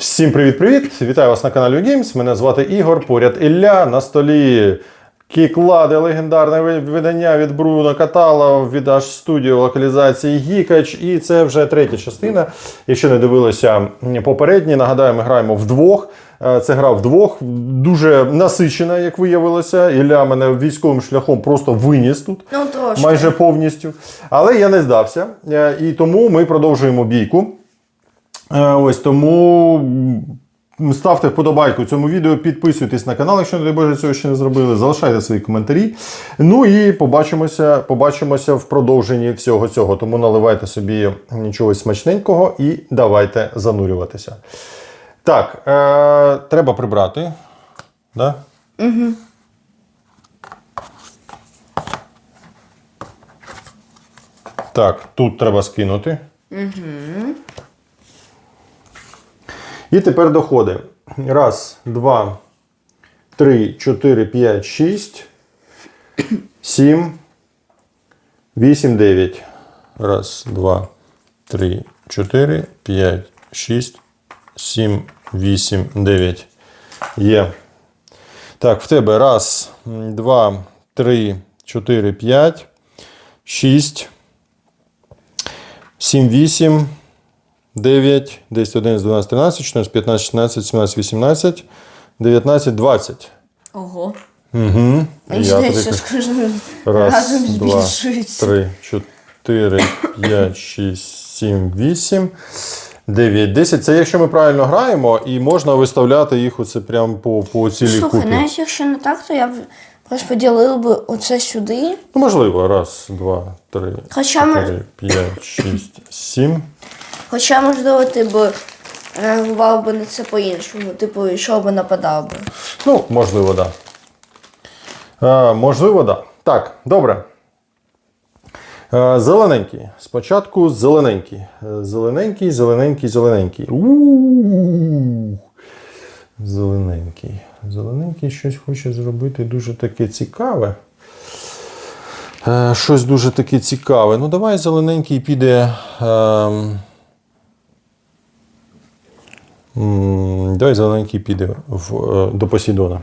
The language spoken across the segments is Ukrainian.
Всім привіт-привіт! Вітаю вас на каналі Games. Мене звати Ігор. Поряд Ілля. На столі Кіклади, легендарне видання від Бруно Катала від аж студіо локалізації Гікач. І це вже третя частина. Якщо не дивилися попередні, нагадаю, ми граємо вдвох. Е, Це гра вдвох, дуже насичена, як виявилося. Ілля мене військовим шляхом просто виніс тут Ну, майже повністю. Але я не здався. Е, І тому ми продовжуємо бійку. Е, Ось тому ставте вподобайку цьому відео, підписуйтесь на канал, якщо не дай Боже цього ще не зробили. Залишайте свої коментарі. Ну і побачимося, побачимося в продовженні всього цього. Тому наливайте собі чогось смачненького і давайте занурюватися. Так, е, треба прибрати. Да? Так, тут треба скинути. І тепер доходи. Раз, два, три, чотири, п'ять, шість, сім, вісім, дев'ять. Раз, два, три, чотири, п'ять, шість, сім, вісім, дев'ять. Є. Так, в тебе раз, два, три, чотири, п'ять, шість, сім, вісім. 9, 10, 11, 12, 13, 14, 15, 16, 17, 18, 19, 20. Ого. Угу. Мені здається, з кожним Раз, разом два, збільшується. 3, 4, 5, 6, 7, 8, 9, 10. Це якщо ми правильно граємо, і можна виставляти їх оце прямо по, по цілій Слухай, купі. навіть якщо не так, то я б розподілив би оце сюди. Ну, можливо, раз, два, три, Хоча ми- 4, 5, 6, 7. Хоча, можливо, ти б реагував би на це по-іншому. Типу, йшов би нападав би. Ну, можливо, так. Да. Е, можливо, так. Да. Так, добре. Е, зелененький. Спочатку зелененький. Е, Зелененький, зелененький, зелененький. У-у-у. Зелененький. Зелененький щось хоче зробити дуже таке цікаве. Е, щось дуже таке цікаве. Ну, давай зелененький піде. ем, м, Давай зелененький піде в, е, до Посейдона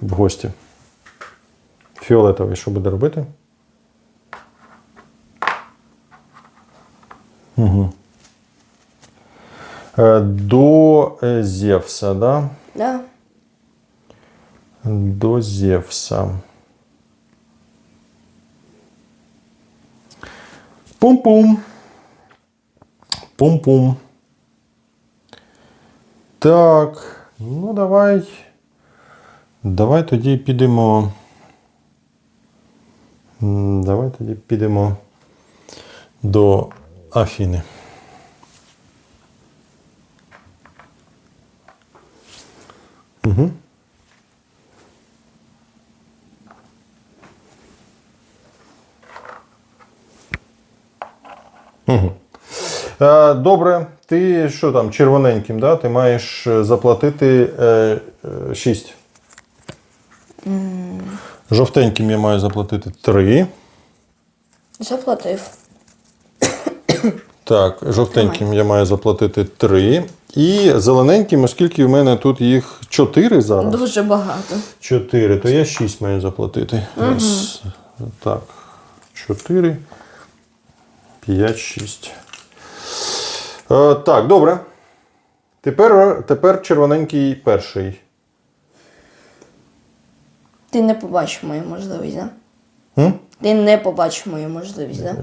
в гості. Фіолетовий, що буде робити? Угу. До Зевса, да? Да? До Зевса. Пум-пум. Пум-пум. Так, ну давай. Давай тоді підемо. Давай тоді підемо до Афіни. Угу. Угу. Добре, ти що там, червоненьким, да? ти маєш е, заплатити е, 6. Жовтеньким я маю заплатити 3. Заплатив. Так, жовтеньким я маю заплатити 3. І зелененьким, оскільки в мене тут їх 4 зараз. Дуже багато. 4, то я 6 маю заплатити. Раз, так, 4, 5, 6. Е, так, добре. Тепер, тепер червоненький перший. Ти не побачив мою можливість, да? М? Ти не побачив мою можливість, да? Е,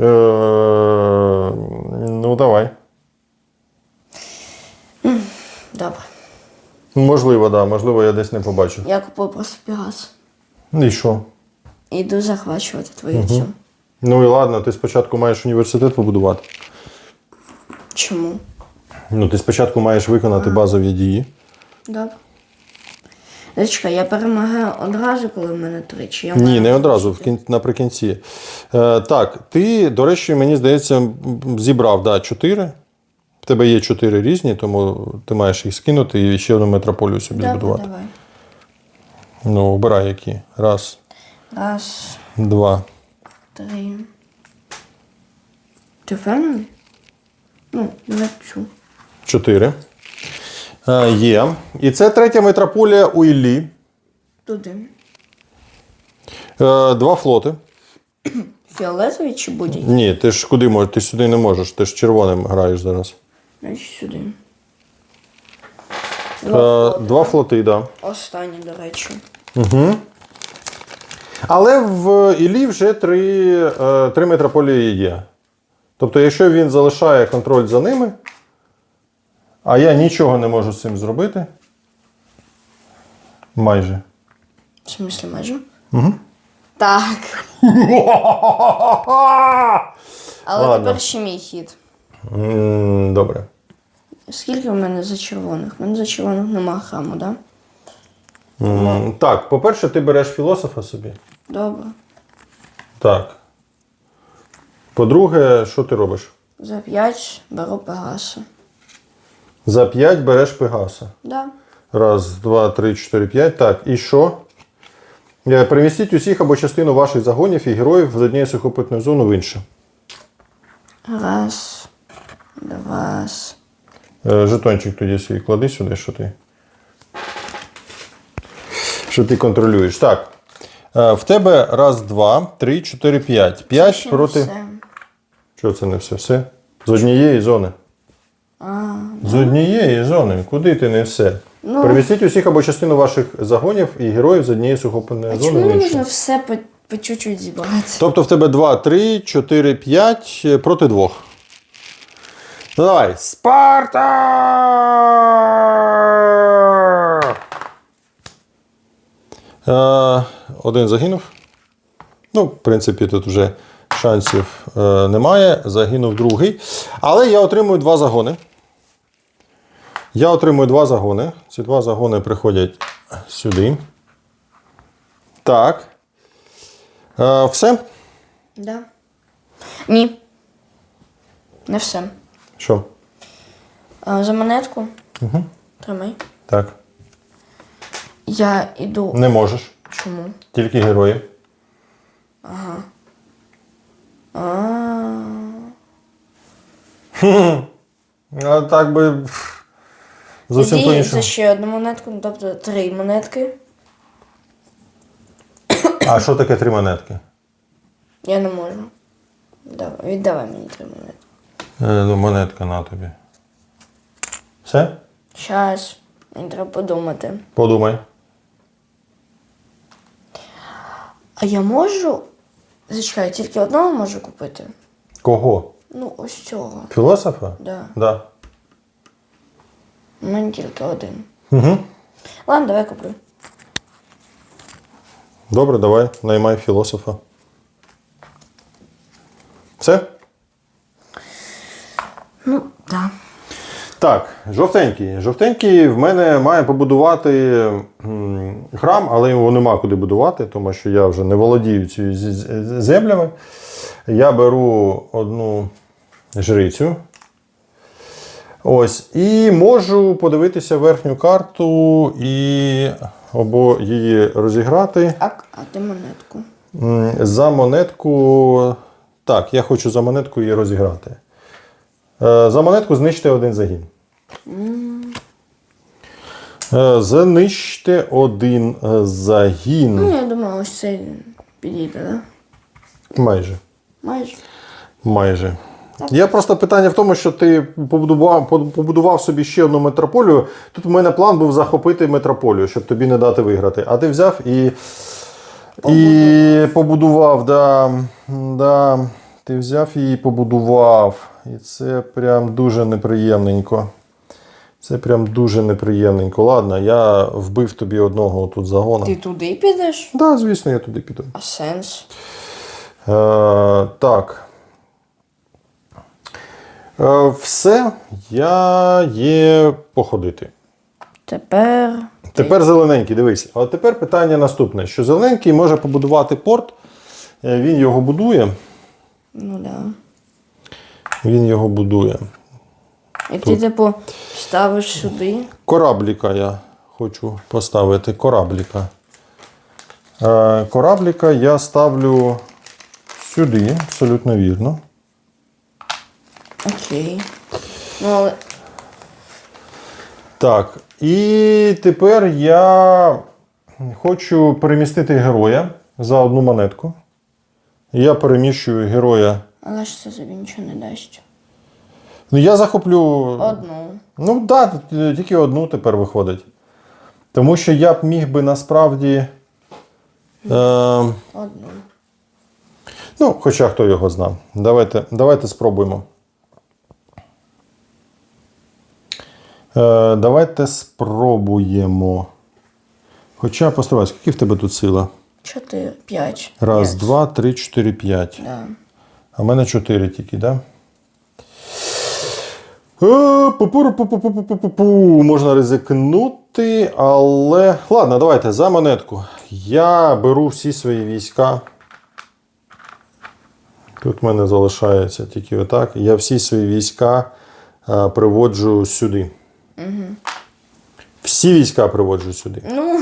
ну, давай. Добре. Можливо, так. Да, можливо, я десь не побачив. Я купив просто Пегас. Ну і що? Іду захвачувати твою цю. Ну і ладно, ти спочатку маєш університет побудувати. Чому? Ну, ти спочатку маєш виконати базові дії. Добре. Зачекай, я перемагаю одразу, коли в мене три, чи я Ні, маю- не одразу, в кін... наприкінці. Е, так, ти, до речі, мені здається, м, зібрав да, 4. В тебе є 4 різні, тому ти маєш їх скинути і ще одну метрополію собі Добре, збудувати. давай. Ну, обирай які. Раз, Раз, два. три. Ти впевнений? Ну, на цю. 4. Е, є. І це третя метрополія у Іллі. Туди. Е, два флоти. Фіолетовий чи будь-який? Ні, ти ж куди можеш? Ти сюди не можеш, ти ж червоним граєш зараз. Значить сюди. Е, два флоти, так. Да. Останній, до речі. Але в Іллі вже три, е, три метрополії є. Тобто, якщо він залишає контроль за ними, а я нічого не можу з цим зробити. Майже. В смислі майже? Угу. Так. Але Ладно. тепер ще мій хід. М, Добре. Скільки в мене за червоних? У мене за червоних нема храму, так? Да? М, Так, по-перше, ти береш філософа собі. Добре. Так. По-друге, що ти робиш? За 5 беру Пегаса. За 5 береш Пегаса. Да. Раз, два, три, чотири, п'ять. Так, і що? Е, Перемістіть усіх або частину ваших загонів і героїв з однієї сухопутної зони в іншу. Раз. Два. Е, Жетончик тоді свій клади сюди, що ти. Що ти контролюєш. Так. Е, В тебе раз, два, три, чотири, п'ять. П'ять проти. все. Що це не все? Все? З однієї зони. А, З однієї зони. Куди ти не все? Ну. Перемістіть усіх або частину ваших загонів і героїв з однієї сухопутної а зони чому в не іншу. можна все по, по чуть-чуть зібрати? Тобто в тебе 2, 3, 4, 5 е, проти двох. Ну давай. Спарта! Е, один загинув. Ну, в принципі, тут вже шансів е, немає. Загинув другий. Але я отримую два загони. Я отримую два загони. Ці два загони приходять сюди. Так. Е, все. Да. Ні. Не все. Що? А, за монетку. Угу. Тримай. Так. Я іду. Не можеш. Чому? Тільки герої. А, А так би. Зовсім по-іншому. за ще одну монетку, ну, тобто три монетки. А що таке три монетки? Я не можу. Давай, віддавай мені три монетки. Е, ну, монетка на тобі. Все? Щас. Мені треба подумати. Подумай. А я можу. Зачекай, тільки одного можу купити. Кого? Ну, ось цього. Філософа? Да. Да. У мене тільки один. Угу. Ладно, давай куплю. Добре, давай, наймай філософа. Все? Ну, да. Так, жовтенький. Жовтенький в мене має побудувати храм, але його нема куди будувати, тому що я вже не володію цією землями. Я беру одну жрицю. Ось, і можу подивитися верхню карту і або її розіграти. А, а ти монетку. За монетку. Так, я хочу за монетку її розіграти. Е, За монетку знищити один загін. Е, Знищити один е, загін. Ну, я думаю, ось це підійде, да? Майже. Майже. Майже. Я просто питання в тому, що ти побудував, побудував собі ще одну метрополію. Тут у мене план був захопити метрополію, щоб тобі не дати виграти. А ти взяв і, і побудував. Да, да, ти взяв її і побудував. І це прям дуже неприємненько. Це прям дуже неприємненько. Ладно, я вбив тобі одного тут загона. Ти туди підеш? Так, да, звісно, я туди піду. А сенс? Е, так. Е, все, я є походити. Тепер. Тепер зелененький, дивись. А тепер питання наступне: що зелененький може побудувати порт, е, він його будує. Ну да. Він його будує. І ти, типу, ставиш сюди. Корабліка я хочу поставити. Корабліка. Е, корабліка я ставлю сюди, абсолютно вірно. Окей. Ну, але. Так, і тепер я хочу перемістити героя за одну монетку. Я переміщую героя. Але ж це тобі нічого не дасть. Ну, я захоплю. Одну. Ну так, да, тільки одну тепер виходить. Тому що я б міг би насправді. Е, Одну. ну, хоча хто його знав. Давайте, давайте спробуємо. Е, давайте спробуємо. Хоча постривай, скільки в тебе тут сила? Чотири. П'ять. Раз, П'ять. два, три, чотири, п'ять. Да. А в мене 4 тільки, так? Да? Е, пу-пу-ру-пу-пу-пу-пу-пу. Можна ризикнути, але. Ладно, давайте за монетку. Я беру всі свої війська. Тут в мене залишається тільки отак. Я всі свої війська е, приводжу сюди. Угу. Всі війська приводжу сюди. Ну,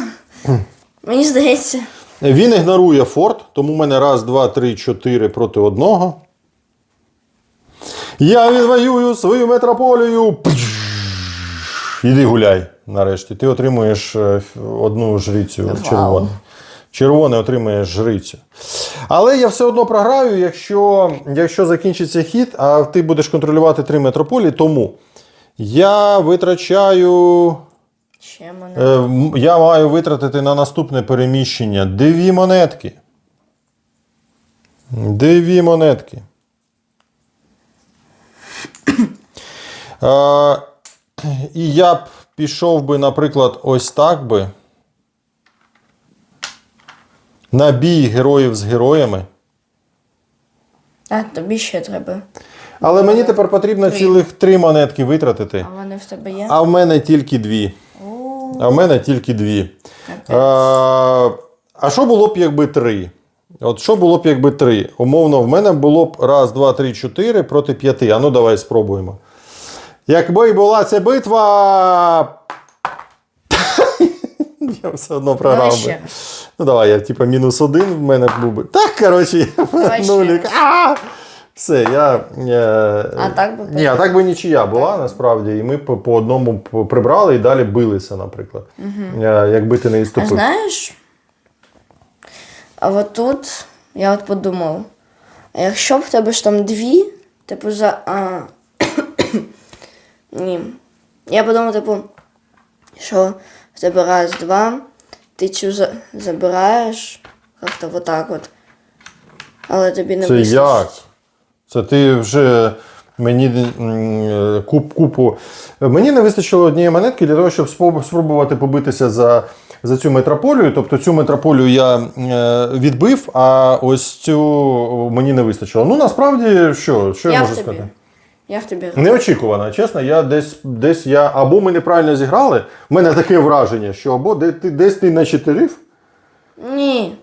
мені здається. Він ігнорує форт, тому в мене раз, два, три, чотири проти одного. Я відвоюю свою метрополію. Іди гуляй нарешті. Ти отримуєш е, одну жрицю червону. Червоне отримує жрицю. Але я все одно програю, якщо, якщо закінчиться хід, а ти будеш контролювати три метрополії. Тому я витрачаю. Ще мене. Е, Я маю витратити на наступне переміщення дві монетки. Дві монетки. Е, і я б пішов би, наприклад, ось так би. На бій героїв з героями. А, тобі ще треба. Але мені тепер потрібно Три. цілих три монетки витратити. А вони в тебе є? А в мене тільки дві. А в мене тільки дві. А, а що було б, якби три? От що було б, якби три? Умовно, в мене було б раз, два, три, чотири проти п'яти. А ну давай спробуємо. Якби була ця битва. Я все одно програв би. Ну давай, я типа мінус один в мене був би. Так, коротше, нулік. А! Все, я. е, А так би Ні, а так би нічия була насправді, і ми по, по одному прибрали і далі билися, наприклад. Е, Якби ти не А відступив. знаєш? А от тут я от подумав, а якщо б в тебе ж там дві, типу за. А... Ні. Я подумав, типу, що в тебе раз, два, ти цю за... забираєш, як-то вот так от. Але тобі не Це як? Це ти вже мені е, куп, купу. Мені не вистачило однієї монетки для того, щоб спробувати побитися за, за цю метрополію. Тобто цю метрополію я е, відбив, а ось цю мені не вистачило. Ну насправді, що, що я, Як можу тобі? сказати? Як тобі? Неочікувано, чесно, я десь, десь я або ми неправильно зіграли. У мене таке враження, що або де ти десь ти начетерив, Ні.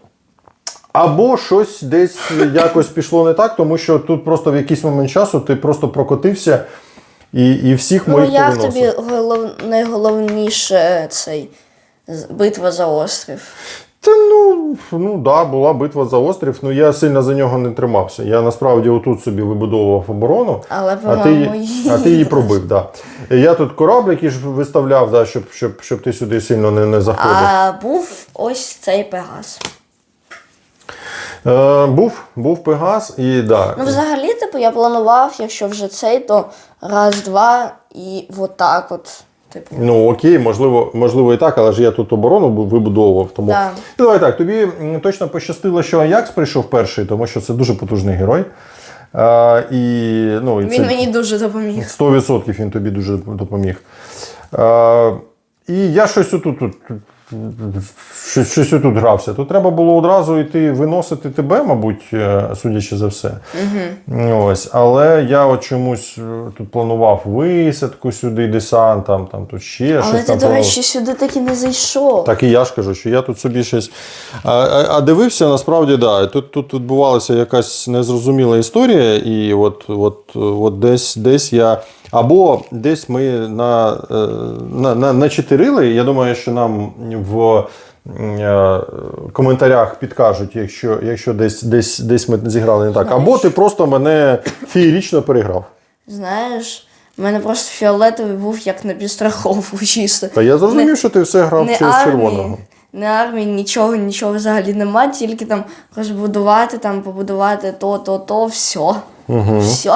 Або щось десь якось пішло не так, тому що тут просто в якийсь момент часу ти просто прокотився і, і всіх Ну як повиносив. тобі голов... найголовніше цей битва за острів? Та ну, ну да, була битва за острів, ну я сильно за нього не тримався. Я насправді отут собі вибудовував оборону. Але, А ти, її- а ти її пробив, да. Я тут кораблики ж виставляв, да, щоб, щоб, щоб ти сюди сильно не, не заходив. А був ось цей Пегас. Е, був, був Пегас і да. Ну, взагалі, типу, я планував, якщо вже цей, то раз, два і отак от. Типу. Ну окей, можливо, можливо і так, але ж я тут оборону вибудовував. Тому Да. Давай так. Тобі точно пощастило, що Аякс прийшов перший, тому що це дуже потужний герой. А, і, ну, і Він це мені дуже допоміг. 100% він тобі дуже допоміг. А, і я щось тут, щось, щось отут грався. Тут треба було одразу йти виносити тебе, мабуть, е, судячи за все. Ось. Але я от чомусь е, тут планував висадку сюди, десант, там, там тут ще Але щось ти, там. до речі, сюди таки не зайшов. Так і я ж кажу, що я тут собі щось. А, а, а дивився, насправді, да. Тут, тут відбувалася якась незрозуміла історія, і от, от, от десь, десь я. Або десь ми на, е, на, на, начетирили. Я думаю, що нам в е, коментарях підкажуть, якщо, якщо десь, десь, десь ми зіграли не так. Або ти просто мене феєрично переграв. Знаєш, У мене просто фіолетовий був як на підстраховку чисто. Та я зрозумів, що ти все грав Не через армії, червоного. не армії, нічого, нічого взагалі нема, тільки там розбудувати, там побудувати то, то, то, все. Угу. Все.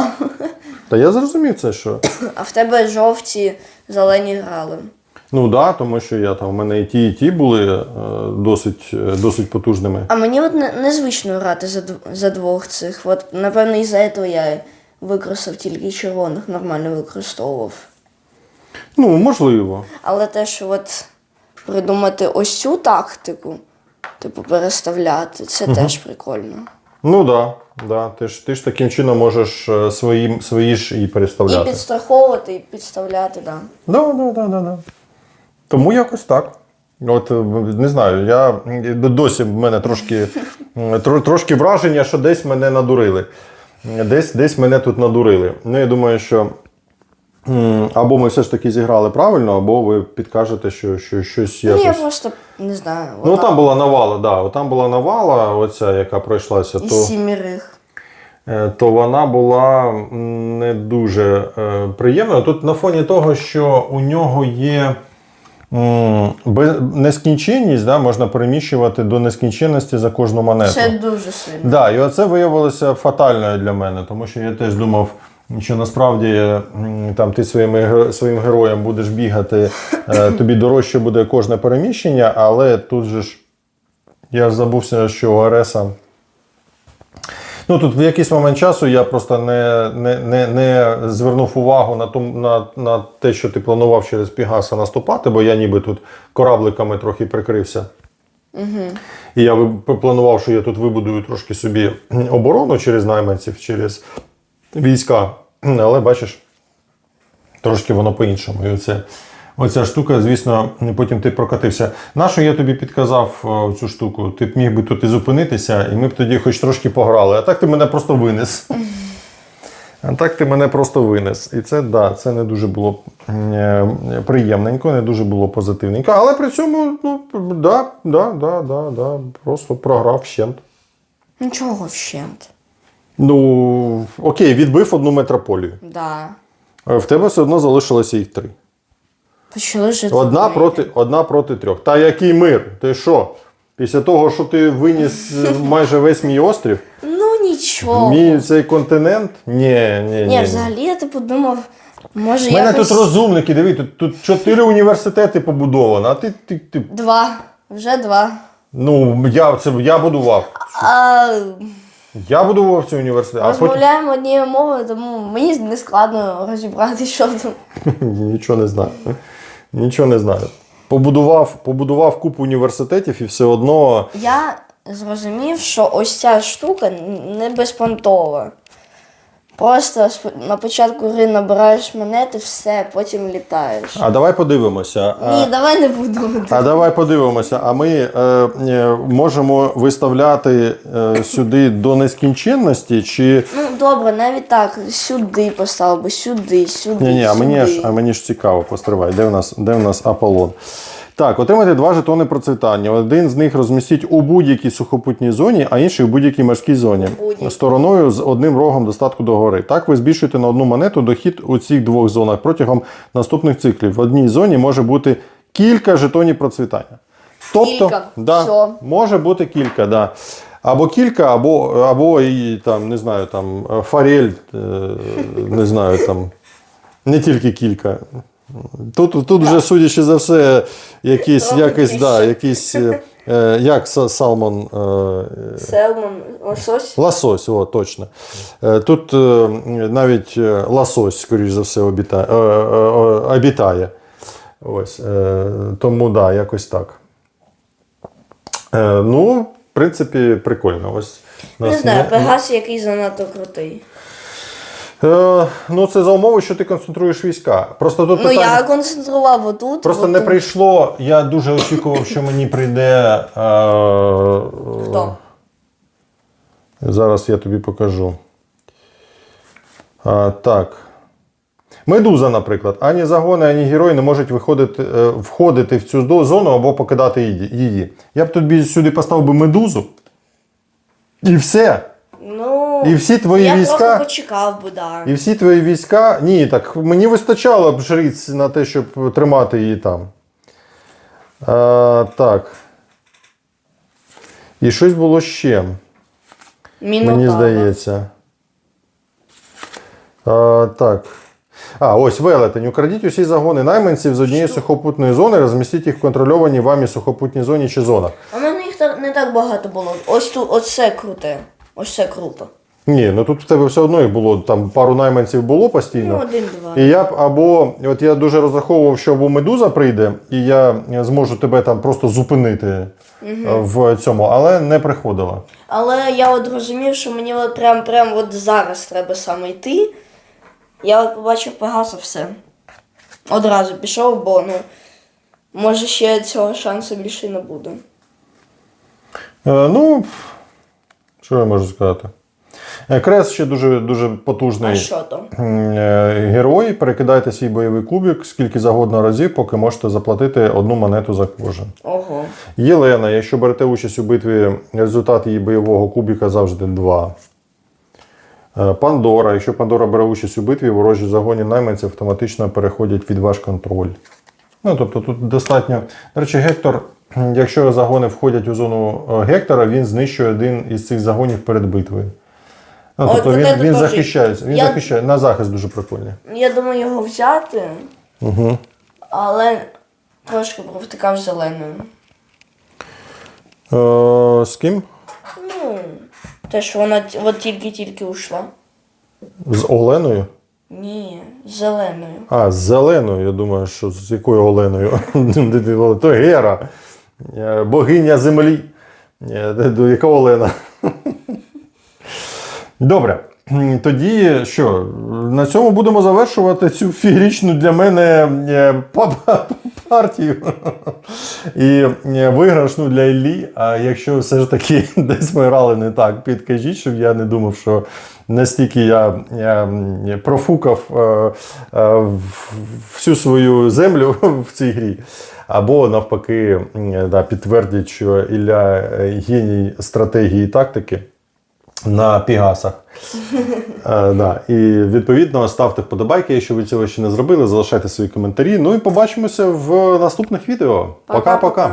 Та я зрозумів це, що. А в тебе жовті, зелені грали. Ну так, да, тому що я там, у мене і ті, і ті були е, досить, е, досить потужними. А мені от не, незвично грати за, дв- за двох цих. От, напевно, із-за цього я використав тільки червоних, нормально використовував. Ну, можливо. Але те, що от придумати ось цю тактику, типу переставляти, це теж прикольно. Ну так, да, да. Ти, ж, ти ж таким чином можеш е, свої, свої ж і І переставляти. підстраховувати, і підставляти, так. Да. Да, да, да, да, да. Тому якось так. От е, не знаю, я досі в мене трошки, трошки враження, що десь мене надурили. Десь, десь мене тут надурили. Ну, я думаю, що або ми все ж таки зіграли правильно, або ви підкажете, що, що щось Ну, я якось. просто не знаю. Ну, там була навала, да. Там була навала, оця, яка пройшлася, із то, сімірих. е, то вона була не дуже е, приємна. Тут на фоні того, що у нього є нескінченність, да, можна переміщувати до нескінченності за кожну монету. Це дуже сильно. Да, і оце виявилося фатальною для мене, тому що я теж думав, що насправді там ти своїми, своїм героям будеш бігати, е, тобі дорожче буде кожне переміщення, але тут же ж я забувся, що у Ареса. Ну тут в якийсь момент часу я просто не, не, не, не звернув увагу на, том, на, на те, що ти планував через Пігаса наступати, бо я ніби тут корабликами трохи прикрився. І я планував, що я тут вибудую трошки собі оборону через найманців, через війська. Але бачиш, трошки воно по-іншому. І оце, оця штука, звісно, потім ти прокатився. Нащо я тобі підказав е, цю штуку? Ти б міг би тут і зупинитися, і ми б тоді хоч трошки пограли. А так ти мене просто винес. А так ти мене просто винес. І це да, це не дуже було е, приємненько, не дуже було позитивненько. Але при цьому, ну, да, да, да, да, да, просто програв щент. Нічого вщент. Ну, окей, відбив одну метрополію. Да. Е, В тебе все одно залишилося їх три. Почали жити. Одна проти, одна проти трьох. Та який мир? Ти що? Після того, що ти виніс е, майже весь мій острів, Ну нічого. мій цей континент? Ні, ні, ні. Ні, взагалі я типу думав, може У мене якось... тут розумники, диви, тут, тут чотири університети побудовано, а ти, ти, ти Два. Вже два. ну я це я будував. А, Я буду ці університети, а потім розмовляємо однією мовою, тому мені не складно розібрати, що там. нічого не знаю. Нічого не знаю. Побудував, побудував купу університетів і все одно. Я зрозумів, що ось ця штука не безпонтова. Просто на початку гри набираєш монети, все, потім літаєш. А давай подивимося. А... Ні, давай не будемо. А давай подивимося. А ми е, е, можемо виставляти е, сюди до нескінченності, чи Ну добре, навіть так, сюди поставив би, сюди, сюди. ні, ні, а мені сюди. ж а мені ж цікаво, постривай, де в нас де в нас Аполлон. Так, отримайте два жетони процвітання. Один з них розмістіть у будь-якій сухопутній зоні, а інший у будь-якій морській зоні. Стороною з одним рогом достатку до гори. Так ви збільшуєте на одну монету дохід у цих двох зонах протягом наступних циклів. В одній зоні може бути кілька жетонів процвітання. Тобто, Кілька. Да, Всьо. може бути кілька, да. Або кілька, або, або і, там, не знаю, там, форель, е, не знаю, там, не тільки кілька. Тут, тут вже, судячи за все, якийсь, Трохи якийсь, да, якийсь е, як салмон, е, Селмон, лосось. лосось, о, точно. Е, Тут е, навіть лосось, скоріш за все, обітає. Е, е, е, обітає. Ось, е, тому да, якось так. Е, ну, в принципі, прикольно. Ось, Не нас знаю, не- Пегас який занадто крутий. Е, ну, це за умови, що ти концентруєш війська. Просто тут Ну питання. я концентрував отут. Просто отут. не прийшло. Я дуже очікував, що мені прийде. Е, Хто? Зараз я тобі покажу. А, так. Медуза, наприклад. Ані загони, ані герої не можуть виходити, е, входити в цю зону або покидати її- її. Я б тобі сюди поставив би медузу. І все. Ну, І всі твої я війська- почекав би, да. І всі твої війська. Ні, так мені вистачало б жриць на те, щоб тримати її там. А, так. І щось було ще, Мінотава. мені здається. А, так. А, ось велетень. Украдіть усі загони найманців з однієї сухопутної зони, розмістіть їх в контрольованій вамі сухопутній зоні чи зонах. А в мене їх не так багато було. Ось тут, оце круте. Ось це круто. Ні, ну тут в тебе все одно їх було, там пару найманців було постійно. Ну, один-два. І я б або от я дуже розраховував, що або медуза прийде, і я зможу тебе там просто зупинити е, в цьому, але не приходила. Але я от розумів, що мені от прям, прям от зараз треба саме йти. Я от побачив Пегаса все. Одразу пішов, бо ну, може ще цього шансу більше не буде. Е, ну, що я можу сказати? Е, Крес ще дуже, дуже А потужний що то? е, герой. Перекидайте свій бойовий кубик скільки завгодно разів, поки можете заплатити одну монету за кожен. Ого. Єлена, якщо берете участь у битві, результат її бойового кубіка завжди 2. Е, Пандора. Якщо Пандора бере участь у битві, ворожі загоні найманців автоматично переходять під ваш контроль. Ну, тобто тут достатньо. До речі, Гектор, якщо загони входять у зону Гектора, він знищує один із цих загонів перед битвою. Ну, От тобто він, він захищається. Він Я- захищає. На захист дуже прикольний. Я думаю його взяти, Угу. але трошки провтикав зеленою. Е, з ким? Ну, те, що вона от тільки-тільки ушла. З Оленою? Ні, з зеленою. А, з зеленою, я думаю, що з якою Оленою? То Гера, е, богиня землі. Е, Яка Олена? Добре. Тоді що, на цьому будемо завершувати цю феєричну для мене е, па- па- партію. І е, виграшну для Іллі. А якщо все ж таки десь ми грали не так, підкажіть, щоб я не думав, що настільки я, профукав е, всю свою землю в цій грі. Або навпаки, да, підтвердять, що Ілля геній стратегії і тактики на Пігасах. Е, да. І відповідно ставте вподобайки, якщо ви цього ще не зробили, залишайте свої коментарі. Ну і побачимося в наступних відео. Пока-пока. Пока-пока.